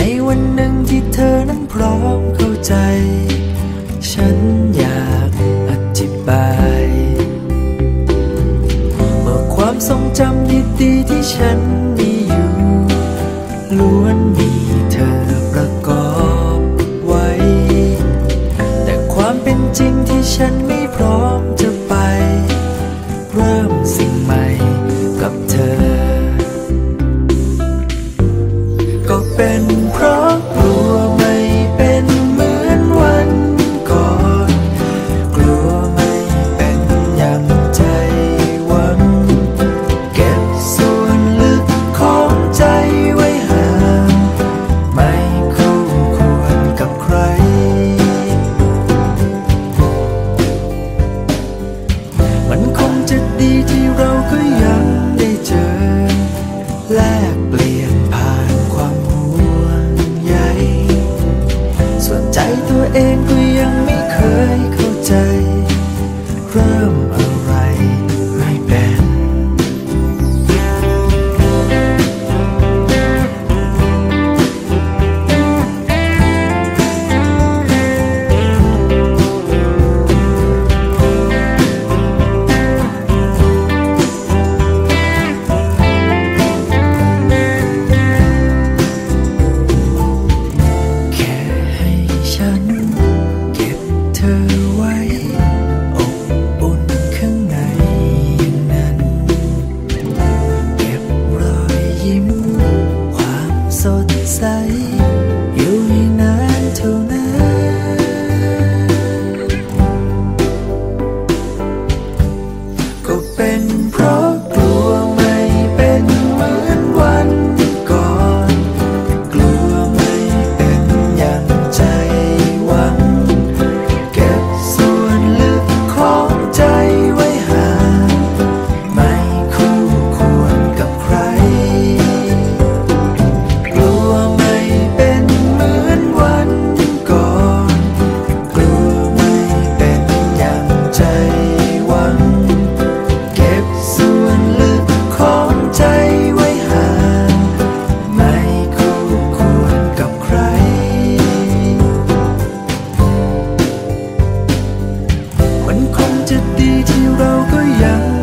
ในวันหนึ่งที่เธอนั้นพร้อมเข้าใจ ฉันอยากอธิบาย เมื่อความทรงจำดีๆที่ฉัน en จะดีที่เราก็ยัง